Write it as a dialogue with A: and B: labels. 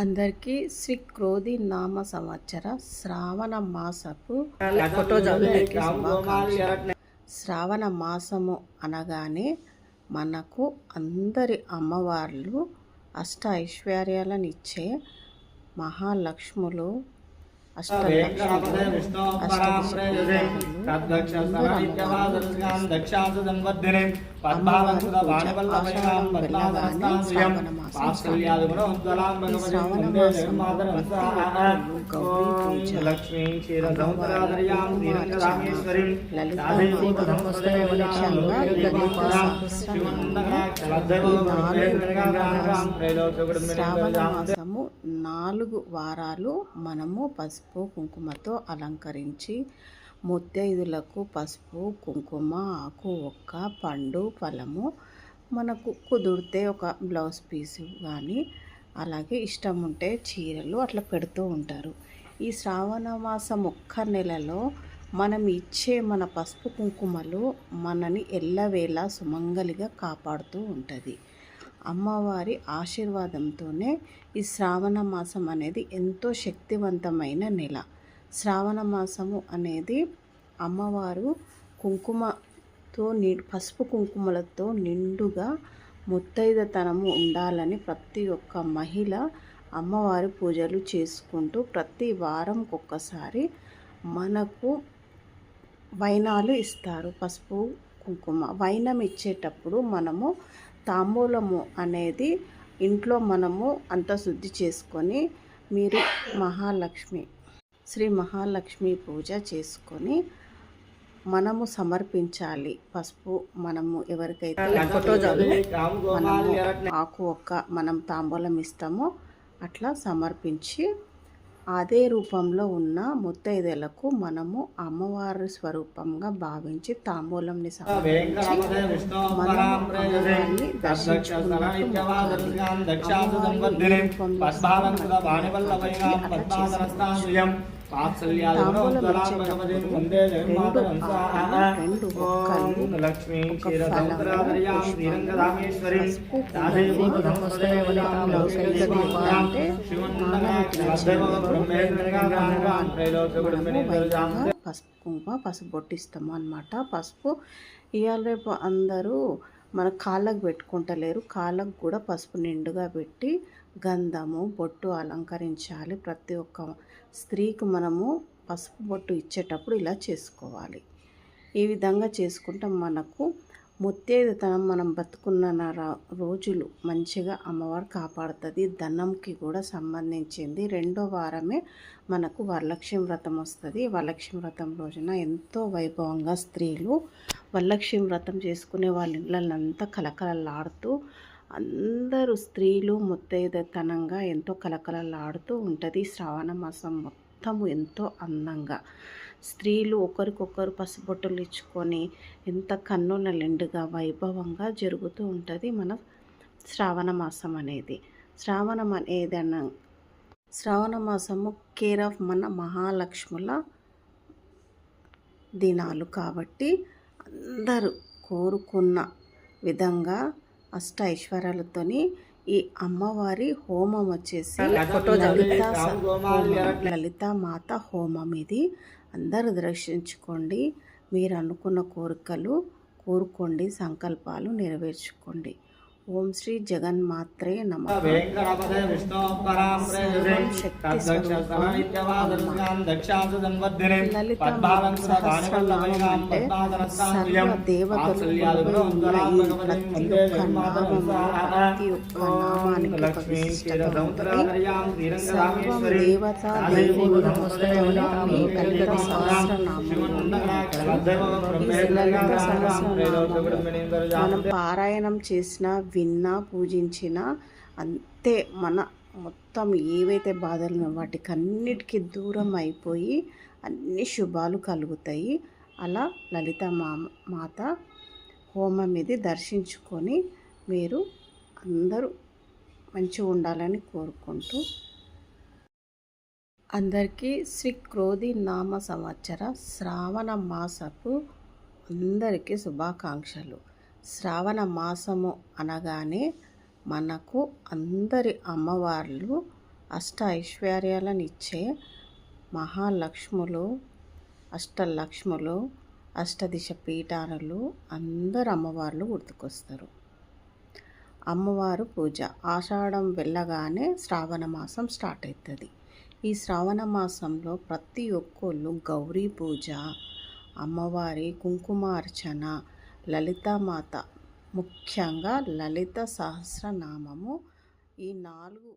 A: అందరికీ శ్రీ క్రోధి నామ సంవత్సర శ్రావణ మాసపు శ్రావణ మాసము అనగానే మనకు అందరి అమ్మవార్లు అష్ట ఐశ్వర్యాలను ఇచ్చే మహాలక్ష్ములు అష్టలక్ష్ములు నాలుగు వారాలు మనము పసుపు కుంకుమతో అలంకరించి ముత్తైదులకు పసుపు కుంకుమ ఆకు ఒక్క పండు ఫలము. మనకు కుదిరితే ఒక బ్లౌజ్ పీసు కానీ అలాగే ఇష్టం ఉంటే చీరలు అట్లా పెడుతూ ఉంటారు. ఈ శ్రావణ మాసం ఒక్క నెలలో మనం ఇచ్చే మన పసుపు కుంకుమలు మనని ఎల్లవేళ సుమంగలిగా కాపాడుతూ ఉంటుంది. అమ్మవారి ఆశీర్వాదంతోనే ఈ శ్రావణ మాసం అనేది ఎంతో శక్తివంతమైన నెల. శ్రావణ మాసము అనేది అమ్మవారు కుంకుమతో ని పసుపు కుంకుమలతో నిండుగా ముత్తైదతనము ఉండాలని ప్రతి ఒక్క మహిళ అమ్మవారి పూజలు చేసుకుంటూ ప్రతి వారం ఒక్కసారి మనకు వైనాలు ఇస్తారు. పసుపు కుంకుమ వైనం ఇచ్చేటప్పుడు మనము తాంబూలము అనేది ఇంట్లో మనము అంత శుద్ధి చేసుకొని మీరు మహాలక్ష్మి శ్రీ మహాలక్ష్మి పూజ చేసుకొని మనము సమర్పించాలి పసుపు మనము ఎవరికైతే మనము ఆకు ఒక్క మనం తాంబూలం ఇస్తామో అట్లా సమర్పించి అదే రూపంలో ఉన్న ముత్తైదెలకు మనము అమ్మవారి స్వరూపంగా భావించి తాంబూలంని సమర్పించి మనం అమ్మవారిని దర్శించుకున్నట్టు మొక్కాలి. అదే రూపంలో పసుపు కుంకుమ పసుపు బొట్టిస్తాము అనమాట పసుపు ఇవాళ రేపు అందరూ మన కాళ్ళకు పెట్టుకుంటలేరు కాళ్ళకు కూడా పసుపు నిండుగా పెట్టి గంధము బొట్టు అలంకరించాలి. ప్రతి ఒక్క స్త్రీకి మనము పసుపు బొట్టు ఇచ్చేటప్పుడు ఇలా చేసుకోవాలి. ఈ విధంగా చేసుకుంటే మనకు ముత్తేదుతనం మనం బతుకున్న రా- రోజులు మంచిగా అమ్మవారు కాపాడుతుంది. ధనంకి కూడా సంబంధించింది. రెండో వారమే మనకు వరలక్ష్మి వ్రతం వస్తుంది. వరలక్ష్మి వ్రతం రోజున ఎంతో వైభవంగా స్త్రీలు వరలక్ష్మి వ్రతం చేసుకునే వాళ్ళ ఇళ్ళంతా కలకలలాడుతూ అందరూ స్త్రీలు ముత్తైదతనంగా ఎంతో కలకలలాడుతూ ఉంటుంది. శ్రావణ మాసం మొత్తము ఎంతో అందంగా. స్త్రీలు ఒకరికొకరు పసుబొట్టులు ఇచ్చుకొని ఎంత కన్నుల నిండుగా వైభవంగా జరుగుతూ ఉంటుంది మన శ్రావణ మాసం అనేది. శ్రావణం అనేది అన్న శ్రావణ మాసము కేర్ ఆఫ్ మన మహాలక్ష్ముల దినాలు కాబట్టి అందరూ కోరుకున్న విధంగా అష్ట ఐశ్వర్యాలతోని ఈ అమ్మవారి హోమం వచ్చేసి లలిత లలిత మాత హోమం ఇది. అందరూ దర్శించుకోండి. మీరు అనుకున్న కోరికలు కోరుకోండి. సంకల్పాలు నెరవేర్చుకోండి. ఓం శ్రీ జగన్మాత్రే నమ. లలిత సహస్రనామం అంటే సర్వ దేవతలు కొలువై ఉన్న ఈ ప్రతి ఒక్క నామము ప్రతి ఒక్క నామానికి ఒక విశిష్టత ఉంటుంది సర్వం దేవత దేవుడు. ఈ మనం పారాయణం చేసినా విన్నా పూజించినా అంతే మన మొత్తం ఏవైతే బాధలు ఉన్నాయో వాటికన్నిటికీ దూరం అయిపోయి అన్ని శుభాలు కలుగుతాయి. అలా లలిత మా మాత హోమం ఇది దర్శించుకొని మీరు అందరూ మంచిగా ఉండాలని కోరుకుంటూ అందరికీ శ్రీ క్రోధి నామ సంవత్సర శ్రావణ మాసపు అందరికీ శుభాకాంక్షలు. శ్రావణ మాసము అనగానే మనకు అందరి అమ్మవార్లు అష్ట ఐశ్వర్యాలను ఇచ్చే మహాలక్ష్ములు అష్టలక్ష్ములు అష్టదిశ పీఠానులు అందరు అమ్మవార్లు గుర్తుకొస్తారు. అమ్మవారు పూజ. ఆషాఢం వెళ్ళగానే శ్రావణ మాసం స్టార్ట్ అవుతుంది ఈ శ్రావణ మాసంలో ప్రతి ఒక్కళ్ళు గౌరీ పూజ అమ్మవారి కుంకుమార్చన లలితామాత. ముఖ్యంగా లలిత సహస్రనామము ఈ నాలుగు